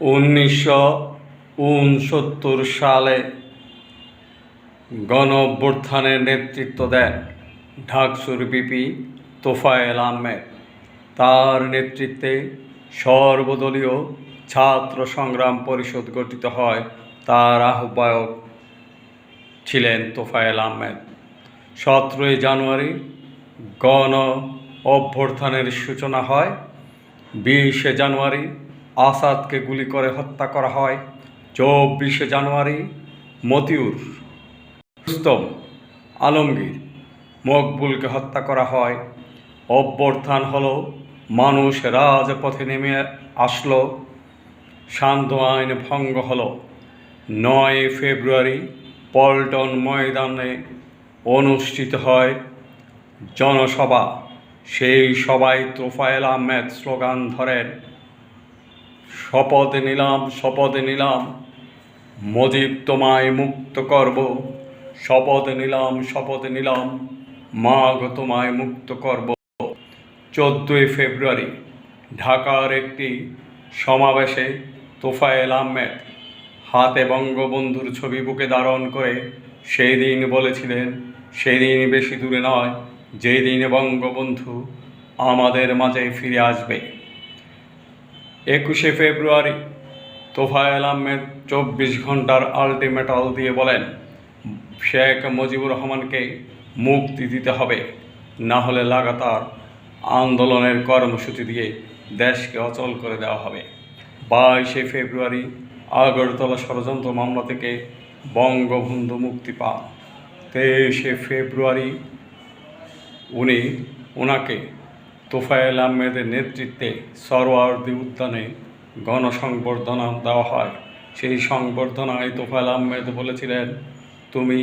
উনিশশো উনসত্তর সালে গণ অভ্যুত্থানের নেতৃত্ব দেন ঢাকসুর বিপি তোফায়েল আহমেদ। তার নেতৃত্বে সর্বদলীয় ছাত্র সংগ্রাম পরিষদ গঠিত হয়। তার আহ্বায়ক ছিলেন তোফায়েল আহমেদ। সতেরোই জানুয়ারি গণ অভ্যর্থনের সূচনা হয়। বিশে জানুয়ারি আসাদকে গুলি করে হত্যা করা হয়। চব্বিশে জানুয়ারি, মতিউর, রুস্তম, আলমগীর, মকবুলকে হত্যা করা হয়। অভ্যর্থান হলো, মানুষ রাজপথে নেমে আসলো। শান্ত আইন ভঙ্গ হল। নয় ফেব্রুয়ারি, পল্টন ময়দানে অনুষ্ঠিত হয় জনসভা। সেই সভায় তোফায়েল আহমেদ স্লোগান ধরেন শপথ নিলাম শপথ নিলাম। মজিব তোমায় মুক্ত করব। শপথ নিলাম শপথ নিলাম। মাঘ তোমায় মুক্ত করব। চোদ্দোই ফেব্রুয়ারি, ঢাকার একটি সমাবেশে তোফায়েল আহমেদ হাতে বঙ্গবন্ধুর ছবি বুকে ধারণ করে সেই দিন বলেছিলেন, সেই দিন বেশি দূরে নয়, যেই দিন বঙ্গবন্ধু আমাদের মাঝে ফিরে আসবে। একুশে ফেব্রুয়ারি, তোফায়েল আহমেদ চব্বিশ ঘণ্টার আলটিমেটাল দিয়ে বলেন, শেখ মুজিবুর রহমানকে মুক্তি দিতে হবে, না হলে লাগাতার আন্দোলনের কর্মসূচি দিয়ে দেশকে অচল করে দেওয়া হবে। বাইশে ফেব্রুয়ারি, আগরতলা ষড়যন্ত্র মামলা থেকে বঙ্গবন্ধু মুক্তি পান। তেইশে ফেব্রুয়ারি, উনি ওনাকে তোফায়েল আহমেদের নেতৃত্বে সরোয়ার্দি উদ্যানে গণসংবর্ধনা দেওয়া হয়। সেই সংবর্ধনায় তোফায়েল আহমেদ বলেছিলেন, তুমি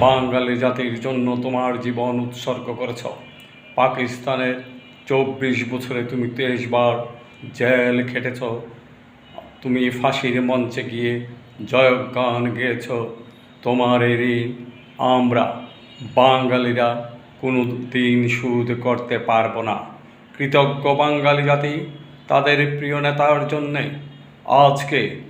বাঙালি জাতির জন্য তোমার জীবন উৎসর্গ করেছ। পাকিস্তানের চব্বিশ বছরে তুমি তেইশ বার জেল খেটেছ। তুমি ফাঁসির মঞ্চে গিয়ে জয়গান গেয়েছ। তোমার ঋণ আমরা বাঙালিরা কোনো দিন সুদ করতে পারব না। কৃতজ্ঞ বাঙালি জাতি, তাদের প্রিয় নেতার জন্যে আজকে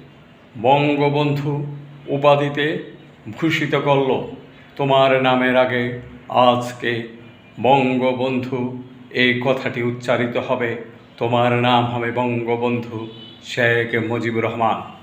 বঙ্গবন্ধু উপাধিতে ভূষিত করল। তোমার নামের আগে আজকে বঙ্গবন্ধু, এই কথাটি উচ্চারিত হবে। তোমার নাম হবে বঙ্গবন্ধু শেখ মুজিবুর রহমান।